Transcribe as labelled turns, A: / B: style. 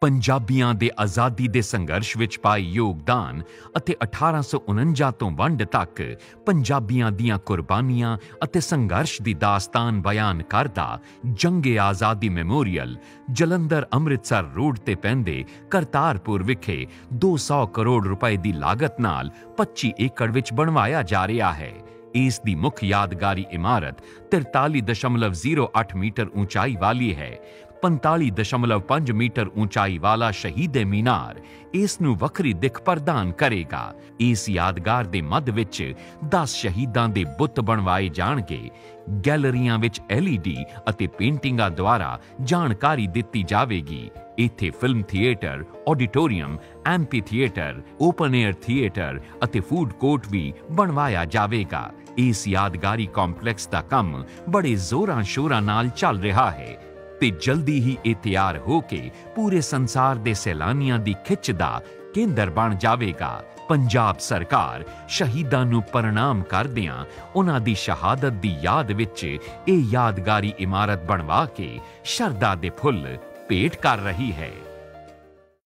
A: ਪੰਜਾਬੀਆਂ ਦੇ ਆਜ਼ਾਦੀ ਦੇ ਸੰਘਰਸ਼ ਵਿੱਚ ਪਾਏ ਯੋਗਦਾਨ ਅਤੇ 1849 ਤੋਂ ਵੰਡ ਤੱਕ ਪੰਜਾਬੀਆਂ ਦੀਆਂ ਕੁਰਬਾਨੀਆਂ ਅਤੇ ਸੰਘਰਸ਼ ਦੀ ਦਾਸਤਾਨ ਬਿਆਨ ਕਰਦਾ ਜੰਗੇ ਆਜ਼ਾਦੀ ਮੈਮੋਰੀਅਲ, ਜਲੰਧਰ ਅੰਮ੍ਰਿਤਸਰ ਰੋਡ ਤੇ ਪੈਂਦੇ ਕਰਤਾਰਪੁਰ ਵਿਖੇ 200 ਕਰੋੜ ਰੁਪਏ ਦੀ ਲਾਗਤ ਨਾਲ 25 ਏਕੜ ਵਿੱਚ ਬਣਵਾਇਆ ਜਾ ਰਿਹਾ ਹੈ। ਇਸ ਦੀ ਮੁੱਖ ਯਾਦਗਾਰੀ ਇਮਾਰਤ 43.08 ਮੀਟਰ ਉਚਾਈ ਵਾਲੀ ਹੈ। 45.5 ਮੀਟਰ ਉਚਾਈ ਵਾਲਾ ਸ਼ਹੀਦ ਮੀਨਾਰ ਇਸ ਨੂੰ ਵੱਖਰੀ ਦਿੱਖ ਪ੍ਰਦਾਨ ਕਰੇਗਾ। ਇਸ ਯਾਦਗਾਰ ਦੇ ਮੱਧ ਵਿੱਚ 10 ਸ਼ਹੀਦਾਂ ਦੇ ਬੁੱਤ ਬਣਵਾਏ ਜਾਣਗੇ। ਗੈਲਰੀਆਂ ਵਿੱਚ LED ਅਤੇ ਪੇਂਟਿੰਗਾਂ ਦੁਆਰਾ ਜਾਣਕਾਰੀ ਦਿੱਤੀ ਜਾਵੇਗੀ। ਇੱਥੇ film theatre, auditorium MP theatre, open air theatre ਅਤੇ ਫੂਡ ਕੋਰਟ ਵੀ ਬਣਵਾਇਆ ਜਾਵੇਗਾ। ਇਸ ਯਾਦਗਾਰੀ ਕੰਪਲੈਕਸ ਦਾ ਕੰਮ ਬੜੇ ਜ਼ੋਰਾਂ ਸ਼ੋਰਾਂ ਨਾਲ ਚੱਲ ਰਿਹਾ ਹੈ। ਤੇ ਜਲਦੀ ਹੀ ਇਹ ਤਿਆਰ ਹੋ ਕੇ ਪੂਰੇ ਸੰਸਾਰ ਦੇ ਸੈਲਾਨੀਆਂ ਦੀ ਖਿੱਚ ਦਾ ਕੇਂਦਰ ਬਣ ਜਾਵੇਗਾ। ਪੰਜਾਬ ਸਰਕਾਰ ਸ਼ਹੀਦਾਂ ਨੂੰ ਪ੍ਰਣਾਮ ਕਰਦਿਆਂ ਉਹਨਾਂ ਦੀ ਸ਼ਹਾਦਤ ਦੀ ਯਾਦ ਵਿੱਚ ਇਹ ਯਾਦਗਾਰੀ ਇਮਾਰਤ ਬਣਵਾ ਕੇ ਸ਼ਰਧਾ ਦੇ ਫੁੱਲ ਭੇਟ ਕਰ ਰਹੀ ਹੈ।